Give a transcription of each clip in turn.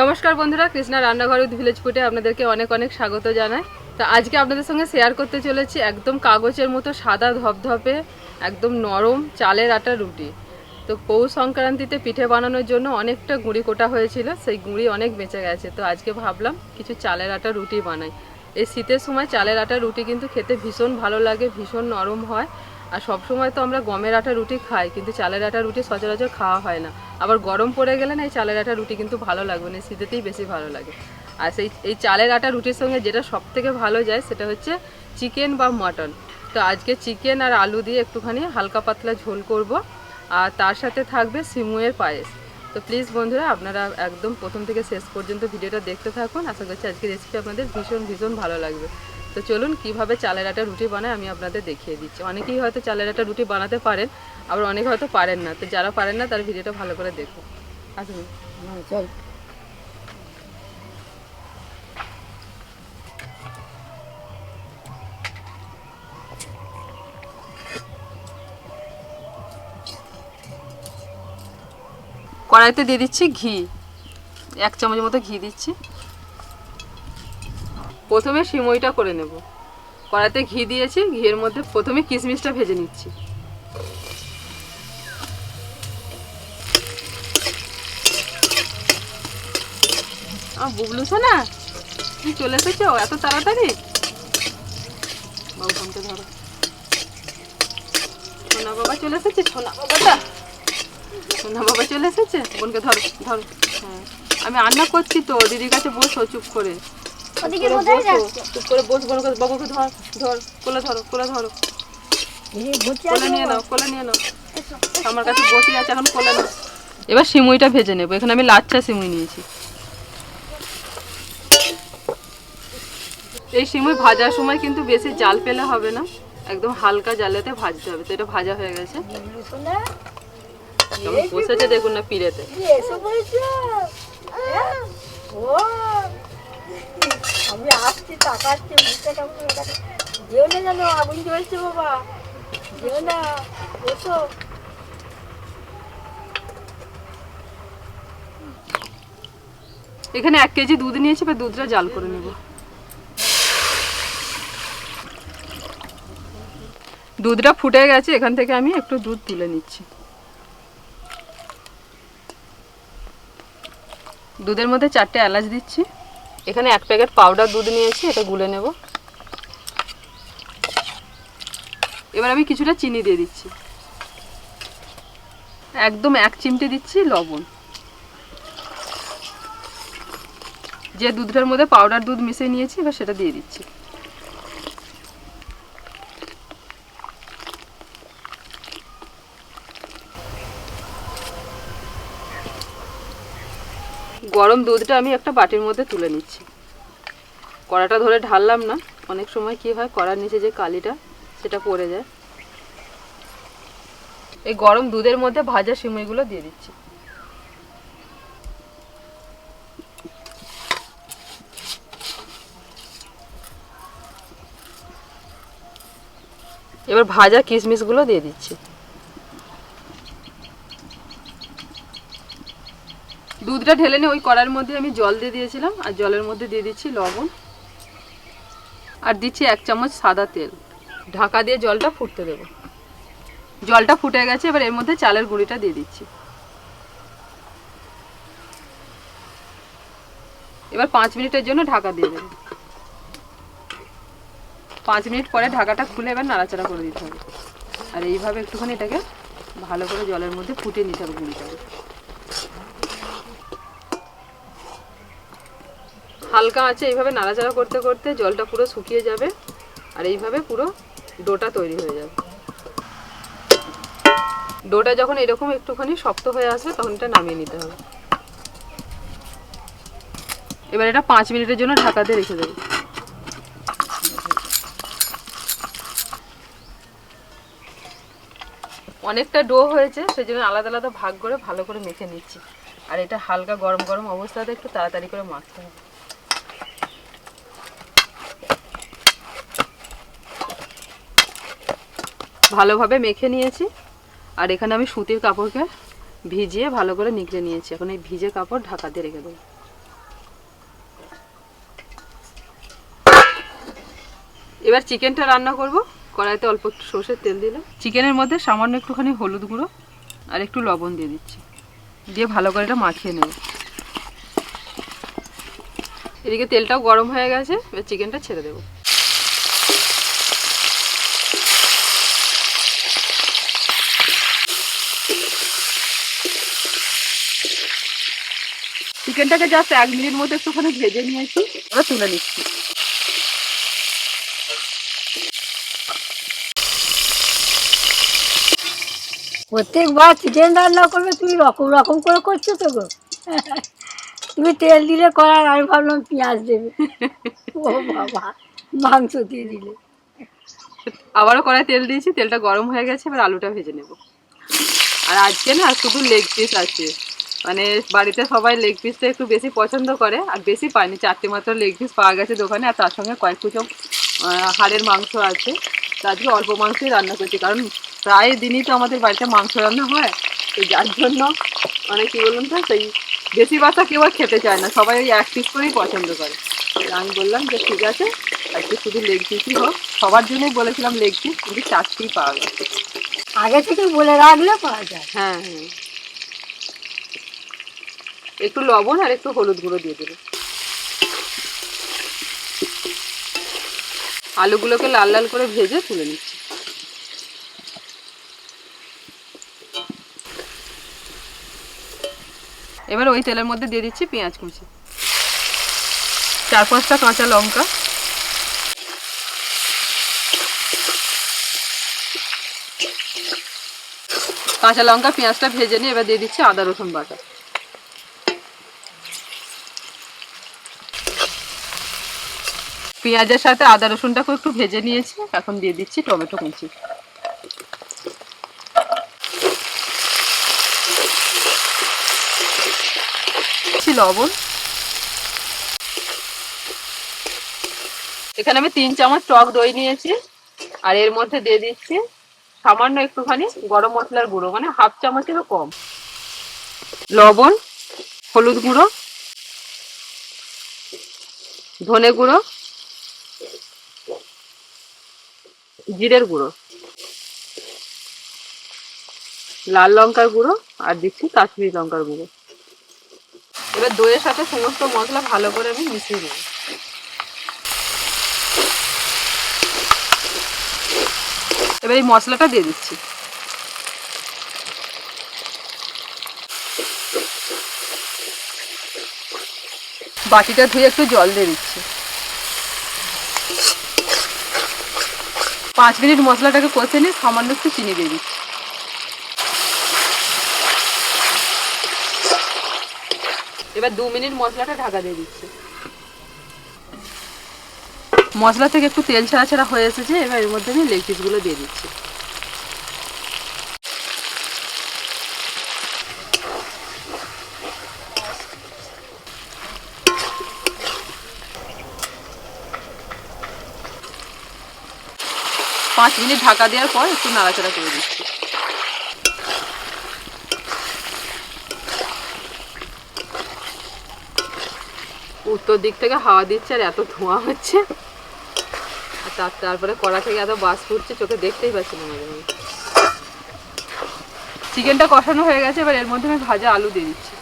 নমস্কার বন্ধুরা, কৃষ্ণা রান্নাঘর উইথ ভিলেজ ফুটে আপনাদেরকে অনেক অনেক স্বাগত জানাই। তো আজকে আপনাদের সঙ্গে শেয়ার করতে চলেছি একদম কাগজের মতো সাদা ধপধপে একদম নরম চালের আটা রুটি। তো পৌষ সংক্রান্তিতে পিঠে বানানোর জন্য অনেকটা গুঁড়ি কোটা হয়েছিল, সেই গুঁড়ি অনেক বেঁচে গেছে। তো আজকে ভাবলাম কিছু চালের আটা রুটি বানাই। এই শীতের সময় চালের আটা রুটি কিন্তু খেতে ভীষণ ভালো লাগে, ভীষণ নরম হয়। আর সব সময় তো আমরা গমের আটা রুটি খাই, কিন্তু চালের আটা রুটি সচরাচর খাওয়া হয় না। আবার গরম পড়ে গেলে না এই চালের আটা রুটি কিন্তু ভালো লাগবে না শীতেতেই বেশি ভালো লাগে। আর সেই, এই চালের আটা রুটির সঙ্গে যেটা সব থেকে ভালো যায় সেটা হচ্ছে চিকেন বা মটন। তো আজকে চিকেন আর আলু দিয়ে একটুখানি হালকা পাতলা ঝোল করব, আর তার সাথে থাকবে সিমুয়ের পায়েস। তো প্লিজ বন্ধুরা, আপনারা একদম প্রথম থেকে শেষ পর্যন্ত ভিডিওটা দেখতে থাকুন। আশা করছি আজকে রেসিপি আপনাদের ভীষণ ভীষণ ভালো লাগবে। তো চলুন কীভাবে চালের আটা রুটি বানায় আমি আপনাদের দেখিয়ে দিচ্ছি। অনেকেই হয়তো চালের আটা রুটি বানাতে পারেন আবার অনেকে হয়তো পারেন না। তো যারা পারেন না তার ভিডিওটা ভালো করে দেখুন। আসুন। চল। কড়াইতে দিয়ে দিচ্ছি ঘি। এক চামচ মতো ঘি দিচ্ছি। প্রথমে সিমইটা করে নেব। কড়াইতে ঘি দিয়েছি, ঘিয়ের মধ্যে প্রথমে কিশমিশটা ভেজে নিচ্ছি। আমার বুবলু না তুমি চলে এসেছ? এত তাড়াতাড়ি? বাবু, ফোনটা ধরো। সোনা বাবা চলে এসেছে? সোনা বাবাটা? সোনা বাবা চলে এসেছে? বোনকে ধরো ধরো। হ্যাঁ। আমি রান্না করছি তো, দিদির কাছে বসো চুপ করে। ওদিকে করে কোথায় বসো, চুপ করে বস বোনকে বাবুকে ধর ধর কোলে ধরো কোলে ধরো। এই কোলে নিয়ে নাও কোলে নিয়ে নাও। আমার কাছে বসে আছে এখন কোলে নাও। এবার সিমুইটা ভেজে নেব এখানে আমি লাচ্চা সিমুই নিয়েছি। এই সিমুই ভাজার সময় কিন্তু বেশি জাল পেলে হবে না একদম হালকা জালেতে ভাজতে হবে তো এটা ভাজা হয়ে গেছে। বসেছে দেখুন না পিড়েতে। আমি আসছি, তাকাচ্ছি যেও না আগুন জ্বলছে বাবা। যেও না এখানে এক কেজি দুধ নিয়েছি বা দুধটা জাল করে নেব। দুধটা ফুটে গেছে, এখান থেকে আমি একটু দুধ তুলে নিচ্ছি। দুধের মধ্যে চারটে এলাচ দিচ্ছি। এখানে এক প্যাকেট পাউডার দুধ নিয়েছি, এটা গুলে নেব। এবার আমি কিছুটা চিনি দিয়ে দিচ্ছি। একদম এক চিমটে দিচ্ছি লবণ। যে দুধটার মধ্যে পাউডার দুধ মিশিয়ে নিয়েছি, এবার সেটা দিয়ে দিচ্ছি। গরম দুধটা আমি একটা বাটির মধ্যে তুলে নিচ্ছি। কড়াটা ধরে ঢাললাম না, অনেক সময় কি হয় কড়ার নিচে যে কালিটা, সেটা পড়ে যায়। এই গরম দুধের মধ্যে ভাজা সিমইগুলো দিয়ে দিচ্ছি। এবার ভাজা কিশমিশগুলো দিয়ে দিচ্ছি। দুধটা ঢেলে নিয়ে ওই কড়ার মধ্যে আমি জল দিয়ে দিয়েছিলাম, আর জলের মধ্যে দিয়ে দিচ্ছি লবণ। আর দিচ্ছি এক চামচ সাদা তেল। ঢাকা দিয়ে জলটা ফুটতে দেবো। জলটা ফুটে গেছে, এবার এর মধ্যে চালের গুঁড়িটা দিয়ে দিচ্ছি। এবার পাঁচ মিনিটের জন্য ঢাকা দিয়ে দেবো। পাঁচ মিনিট পরে ঢাকাটা খুলে এবার নাড়াচাড়া করে দিতে হবে। আর এইভাবে একটুখানি এটাকে ভালো করে জলের মধ্যে ফুটিয়ে নিতে হবে গুঁড়িটাকে। হালকা আছে, এইভাবে নাড়াচাড়া করতে করতে জলটা পুরো শুকিয়ে যাবে আর এইভাবে পুরো ডোটা তৈরি হয়ে যাবে। ডোটা যখন এরকম একটুখানি শক্ত হয়ে আসবে, তখন এটা নামিয়ে নিতে হবে। এবার এটা পাঁচ মিনিটের জন্য ঢাকাতে রেখে দেবো। অনেকটা ডো হয়েছে সেই জন্য আলাদা আলাদা ভাগ করে ভালো করে মেখে নিচ্ছি। আর এটা হালকা গরম গরম অবস্থাতে একটু তাড়াতাড়ি করে মাখতে হবে। ভালোভাবে মেখে নিয়েছি। আর এখানে আমি সুতির কাপড়কে ভিজিয়ে ভালো করে নিকড়ে নিয়েছি। এখন এই ভিজে কাপড় ঢাকা দিয়ে রেখে দেবো। এবার চিকেনটা রান্না করব। কড়াইতে অল্প একটু সর্ষের তেল দিলাম। চিকেনের মধ্যে সামান্য একটুখানি হলুদ গুঁড়ো আর একটু লবণ দিয়ে দিচ্ছি। দিয়ে ভালো করে এটা মাখিয়ে নেব। এদিকে তেলটাও গরম হয়ে গেছে। এবার চিকেনটা ছেড়ে দেবো। চিকেনটাকে জাস্ট এক মিনিট মতো একটুখানি ভেজে নিয়েছি এবার তুলে নিচ্ছি। প্রত্যেকবার চিকেন রান্না করবে তুমি রকম রকম করে করছ তো গো। তুমি তেল দিলে করার আমি ভাবলাম পেঁয়াজ দেবে। ও বাবা মাংস দিয়ে দিলে। আবারও কড়াই তেল দিয়েছি তেলটা গরম হয়ে গেছে এবার আলুটা ভেজে নেব। আর আজকে না শুধু লেগ পিস আছে। মানে বাড়িতে সবাই লেগ পিসটা একটু বেশি পছন্দ করে আর বেশি পায়নি চারটে মাত্র লেগ পিস পাওয়া গেছে দোকানে আর তার সঙ্গে কয়েক কুচো হাড়ের মাংস আছে। তো আজকে অল্প মাংসই রান্না করছি কারণ প্রায় দিনই তো আমাদের বাড়িতে মাংস রান্না হয় তো যার জন্য মানে কী বলুন তো সেই বেশি বাচ্চা কেউ আর খেতে চায় না সবাই ওই এক পিস করেই পছন্দ করে। আমি বললাম যে ঠিক আছে আজকে শুধু লেগ পিসই হোক সবার জন্যই বলেছিলাম লেগ পিস কিন্তু চারটেই পাওয়া গেছে। আগে থেকে বলে রাখলে পাওয়া যায়। হ্যাঁ হ্যাঁ। একটু লবণ আর একটু হলুদ গুঁড়ো দিয়ে দেবে। আলুগুলোকে লাল লাল করে ভেজে তুলে নিচ্ছি। এবার ওই তেলের মধ্যে দিয়ে দিচ্ছি পেঁয়াজ কুচি। চার পাঁচটা কাঁচা লঙ্কা। কাঁচা লঙ্কা, পেঁয়াজটা ভেজে নিয়ে এবার দিয়ে দিচ্ছি আদা রসুন বাটা। পেঁয়াজের সাথে আদা রসুনটাকে একটু ভেজে নিয়েছি। এখন দিয়ে দিচ্ছি টমেটো কুচি। লবণ। এখানে আমি তিন চামচ টক দই নিয়েছি। আর এর মধ্যে দিয়ে দিচ্ছি সামান্য একটুখানি গরম মশলার গুঁড়ো মানে হাফ চামচেরও কম। লবণ, হলুদ গুঁড়ো, ধনে গুঁড়ো জিরের গুঁড়ো। লাল লঙ্কার গুঁড়ো আর দিচ্ছি কাশ্মীরি লঙ্কার গুঁড়ো। এবার দইয়ের সাথে সমস্ত মশলা ভালো করে আমি মিশিয়ে নেব। এবার এই মশলাটা দিয়ে দিচ্ছি। বাটিটা ধুয়ে একটু জল দিয়ে দিচ্ছি। পাঁচ মিনিট মশলাটাকে কষে নিয়ে সামান্য একটু চিনি দিয়ে দিচ্ছি। এবার দু মিনিট মশলাটা ঢাকা দিয়ে দিচ্ছি। মশলা থেকে একটু তেল ছাড়া ছাড়া হয়ে এসেছে, এবার এর মধ্যে আমি লেগ পিসগুলো দিয়ে দিচ্ছি। পাঁচ মিনিট ঢাকা দেওয়ার পর একটু নাড়াচাড়া করে দিচ্ছি। উত্তর দিক থেকে হাওয়া দিচ্ছে আর এত ধোঁয়া হচ্ছে। আর তার তারপরে কড়া থেকে এত বাস ফুটছে, চোখে দেখতেই পাচ্ছি না মাঝে মাঝে। চিকেনটা কষানো হয়ে গেছে, এবার এর মধ্যে আমি ভাজা আলু দিয়ে দিচ্ছি।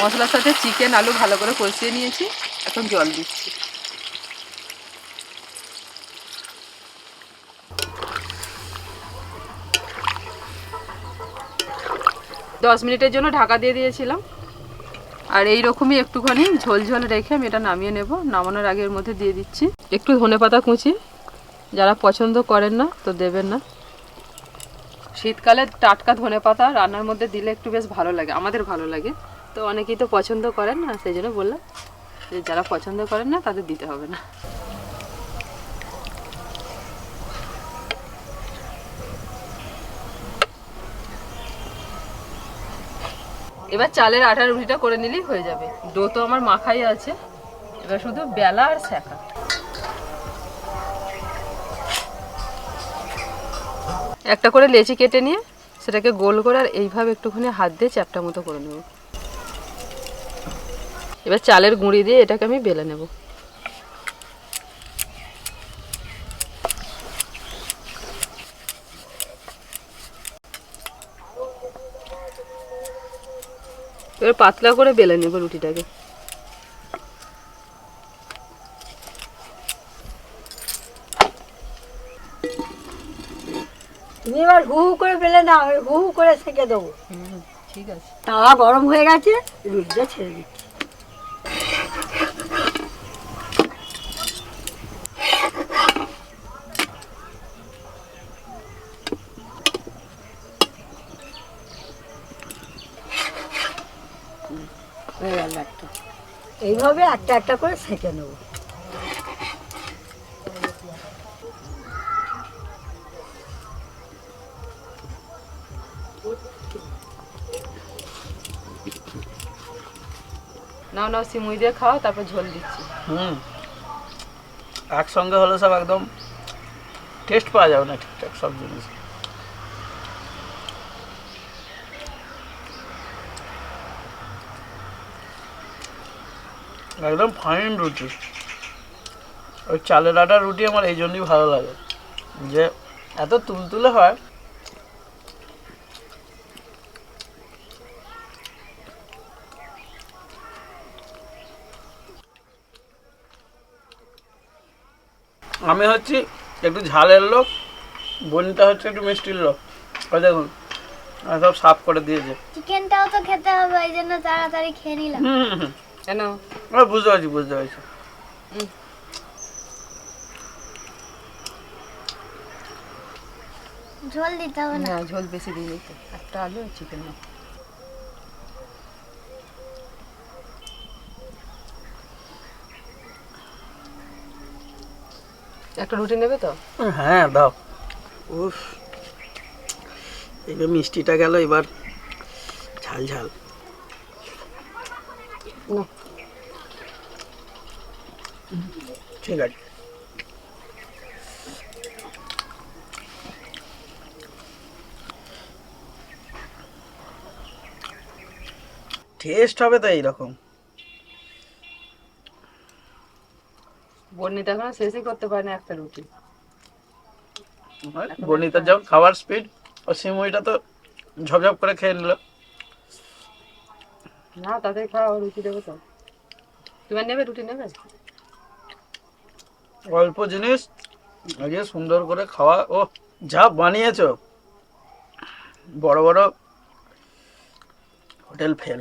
মশলার সাথে চিকেন, আলু ভালো করে কষিয়ে নিয়েছি। এখন জল দিচ্ছি। দশ মিনিটের জন্য ঢাকা দিয়ে দিয়েছিলাম। আর এই রকমই একটুখানি ঝোল ঝোল রেখে আমি এটা নামিয়ে নেব। নামানোর আগে এর মধ্যে দিয়ে দিচ্ছি। একটু ধনে পাতা কুচি। যারা পছন্দ করেন না, তো দেবেন না। শীতকালে টাটকা ধনে পাতা রান্নার মধ্যে দিলে একটু বেশ ভালো লাগে, আমাদের ভালো লাগে। তো অনেকেই তো পছন্দ করেন না, সেই জন্য বললাম যে যারা পছন্দ করেন না, তাদের দিতে হবে না। এবার চালের আটার রুটিটা করে নিলেই হয়ে যাবে। ডো তো আমার মাখাই আছে। এবার শুধু বেলা আর শেখা। একটা করে লেচি কেটে নিয়ে সেটাকে গোল করে আর এইভাবে একটুখানি হাত দিয়ে চ্যাপটা মতো করে নেব। এবার চালের গুঁড়ি দিয়ে এটাকে আমি বেলে নেব। এবার পাতলা করে বেলে নেব রুটিটাকে। তুমি এবার হু হু করে ফেলে না হু হু করে সেঁকে দেবো। ঠিক আছে। তাওয়া গরম হয়ে গেছে রুটিটা ছেড়ে দিচ্ছি। এইভাবে একটা একটা করে সেঁকে নেব। নাও নাও সিমুই দিয়ে খাও তারপর ঝোল দিচ্ছি। হুম। একসঙ্গে হলে সব একদম টেস্ট পাওয়া যাবে না ঠিকঠাক সব জিনিস। একদম ফাইন রুটি। ওই চালের আটার রুটি আমার এই জন্যই ভালো লাগে। যে এত তুলতুলে হয়। আমি হচ্ছি একটু ঝালের লোক বনিতা হচ্ছে একটু মিষ্টির লোক। ওই দেখুন আর সব সাফ করে দিয়েছে। চিকেনটাও তো খেতে হবে এই জন্য তাড়াতাড়ি খেয়ে নিলাম। হুম কেন বুঝতে পারছি বুঝতে পারছি। ঝোল দিতে হবে না? হ্যাঁ ঝোল বেশি দিয়ে দিতে। একটা আলু আর চিকেন একটা রুটি নেবে তো? হ্যাঁ দাও। উফ এবার মিষ্টিটা গেল এবার। ঝাল ঝাল। না। ঠিক আছে। টেস্ট হবে তো এইরকম। বর্ণিতা এখনও শেষই করতে পারে না একটা রুটি। বনিতার যেমন খাবার স্পিড ও সিমুইটা তো ঝপঝপ করে খেয়ে নিল। না তাতে খাও রুটি দেবো তো। তোমার নেবে রুটি নেবে? অল্প জিনিস আগে সুন্দর করে খাওয়া ও যা বানিয়েছ। বড় বড় হোটেল ফেল।